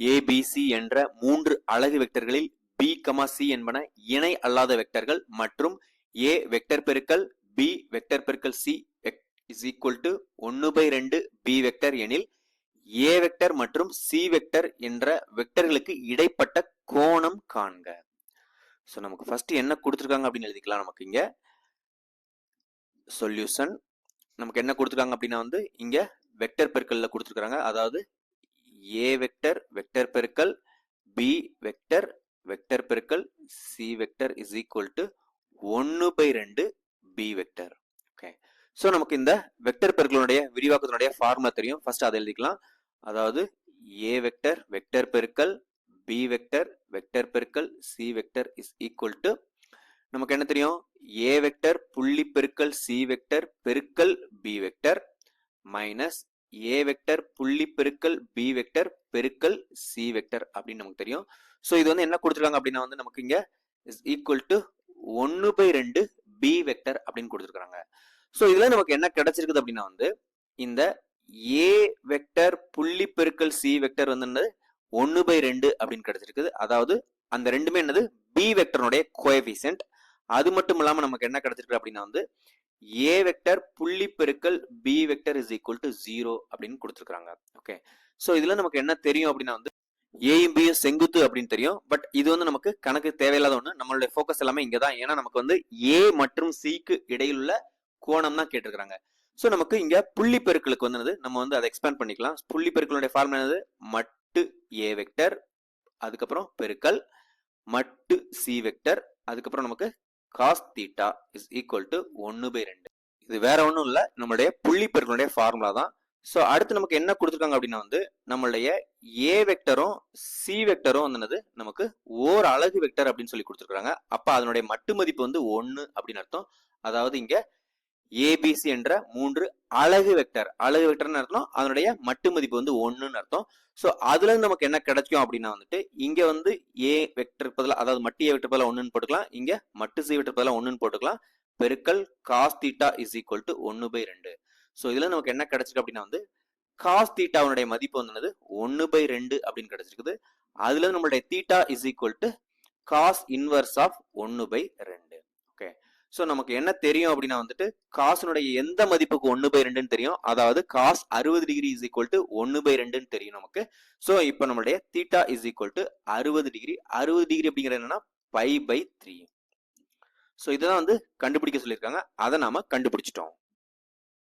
ABC என்ற மூன்று அலகு வெக்டர்களில் பி கமா சி என்பன இணை அல்லாத வெக்டர்கள் மற்றும் ஏ வெக்டர் பெருக்கல் பி வெக்டர் பெருக்கல் சி இஸ் ஈக்குவல் டு ஒன்னு பை ரெண்டு பி வெக்டர் எனில் ஏ வெக்டர் மற்றும் சி வெக்டர் என்ற வெக்டர்களுக்கு இடைப்பட்ட கோணம் காண்க. ஸோ நமக்கு ஃபர்ஸ்ட் என்ன கொடுத்துருக்காங்க அப்படின்னு எழுதிக்கலாம் நமக்கு இங்கே. சொல்யூஷன் நமக்கு என்ன கொடுத்துருக்காங்க அப்படின்னா வந்து இங்கே வெக்டர் பெருக்கல்ல கொடுத்துருக்காங்க. அதாவது ஏ வெக்டர் வெக்டர் பெருக்கல் பி வெக்டர் வெக்டர் பெருக்கல் C vector is equal to ஒன்று பை ரெண்டு பி வெக்டர் ஓகே ஸோ நமக்கு இந்த வெக்டர் பெருக்களுடைய விரிவாக்கத்தினுடைய ஃபார்முலா தெரியும். ஃபர்ஸ்ட் அதை எழுதிக்கலாம். அதாவது ஏ வெக்டர் வெக்டர் பெருக்கல் பி வெக்டர் வெக்டர் பெருக்கல் C vector is equal to நமக்கு என்ன தெரியும்? ஏ வெக்டர் புள்ளி பெருக்கல் சி வெக்டர் பெருக்கல் B vector minus A vector புள்ளி பெருக்கல் பி வெக்டர் பெருக்கல் சி வெக்டர் அப்படின்னு நமக்கு தெரியும். ஸோ இது வந்து என்ன கொடுத்துருக்காங்க அப்படின்னா வந்து நமக்கு இங்க இஸ் ஈக்குவல் டு ஒன்னு பை ரெண்டு பி வெக்டர் அப்படின்னு கொடுத்துருக்காங்க. ஸோ இதுல நமக்கு என்ன கிடைச்சிருக்குது அப்படின்னா வந்து இந்த ஏ வெக்டர் புள்ளி பெருக்கல் சி வெக்டர் வந்து என்னது? ஒன்னு பை ரெண்டு அப்படின்னு கிடைச்சிருக்குது. அதாவது அந்த ரெண்டுமே என்னது? பி வெக்டர்னுடைய கோஎஃபிஷியன்ட் அது மட்டும் இல்லாமல் நமக்கு என்ன கிடைச்சிருக்கு அப்படின்னா வந்து ஏ வெக்டர் புள்ளி பெருக்கல் B vector is equal to zero அப்படின்னு கொடுத்துருக்காங்க ஓகே ஸோ இதுல நமக்கு என்ன தெரியும் அப்படின்னா வந்து ஏயும் பியும் செங்குத்து அப்படின்னு தெரியும். பட் இது வந்து நமக்கு கணக்கு தேவையில்லாத ஒன்று நம்மளுடைய ஃபோக்கஸ் எல்லாமே இங்கே தான். ஏன்னா நமக்கு வந்து ஏ மற்றும் சிக்கு இடையிலுள்ள கோணம் தான் கேட்டிருக்கிறாங்க. ஸோ நமக்கு இங்கே புள்ளி பெருக்களுக்கு வந்து நம்ம வந்து அதை எக்ஸ்பேண்ட் பண்ணிக்கலாம். புள்ளி பெருக்களுடைய ஃபார்முலா என்னது? மட்டு ஏ வெக்டர் அதுக்கப்புறம் பெருக்கல் மட்டு சி வெக்டர் அதுக்கப்புறம் நமக்கு cos theta is equal to ஒன்னு பை ரெண்டு இது வேற ஒன்றும் இல்லை. நம்மளுடைய புள்ளி பெருக்களுடைய ஃபார்முலா தான். ஸோ அடுத்து நமக்கு என்ன கொடுத்துருக்காங்க அப்படின்னா வந்து நம்மளுடைய ஏ வெக்டரும் சி வெக்டரும் வந்து நமக்கு ஓர் அழகு வெக்டர் அப்படின்னு சொல்லி கொடுத்துருக்காங்க. அப்போ அதனுடைய மட்டு மதிப்பு வந்து ஒன்று அப்படின்னு அர்த்தம். அதாவது இங்கே ஏபிசி என்ற மூன்று அழகு வெக்டர் அழகு வெக்டர்னு அர்த்தம் அதனுடைய மட்டு மதிப்பு வந்து ஒன்றுன்னு அர்த்தம். ஸோ அதுல இருந்து நமக்கு என்ன கிடைக்கும் அப்படின்னா வந்துட்டு இங்க வந்து ஏ வெக்டர் பதிலாக அதாவது மட்டு ஏ வெக்டர் பதிலாக ஒன்றுன்னு போட்டுக்கலாம். இங்க மட்டு சி வெக்டர் பதிலாக ஒன்றுன்னு போட்டுக்கலாம். பெருக்கல் cos theta is equal to ஒன்று பை ரெண்டு. ஸோ இதுல நமக்கு என்ன கிடைச்சிருக்கு அப்படின்னா வந்து காஸ் தீட்டாவுடைய மதிப்பு வந்து ஒன்று பை ரெண்டு அப்படின்னு கிடைச்சிருக்குது. அதுல நம்மளுடைய theta is equal to cos inverse of ஒன்று பை ரெண்டு. ஸோ நமக்கு என்ன தெரியும் அப்படின்னா வந்துட்டு காசுனுடைய எந்த மதிப்புக்கு ஒன்று பை ரெண்டுன்னு தெரியும்? அதாவது காஸ் அறுபது டிகிரி இஸ் ஈக்குவல் டு ஒன்று பை ரெண்டுன்னு தெரியும் நமக்கு. ஸோ இப்போ நம்மளுடைய தீட்டா இஸ் ஈக்குவல் டு அறுபது டிகிரி அறுபது டிகிரி அப்படிங்கிறது என்னன்னா பை பை த்ரீ ஸோ இதை வந்து கண்டுபிடிக்க சொல்லியிருக்காங்க. அதை நாம கண்டுபிடிச்சிட்டோம்.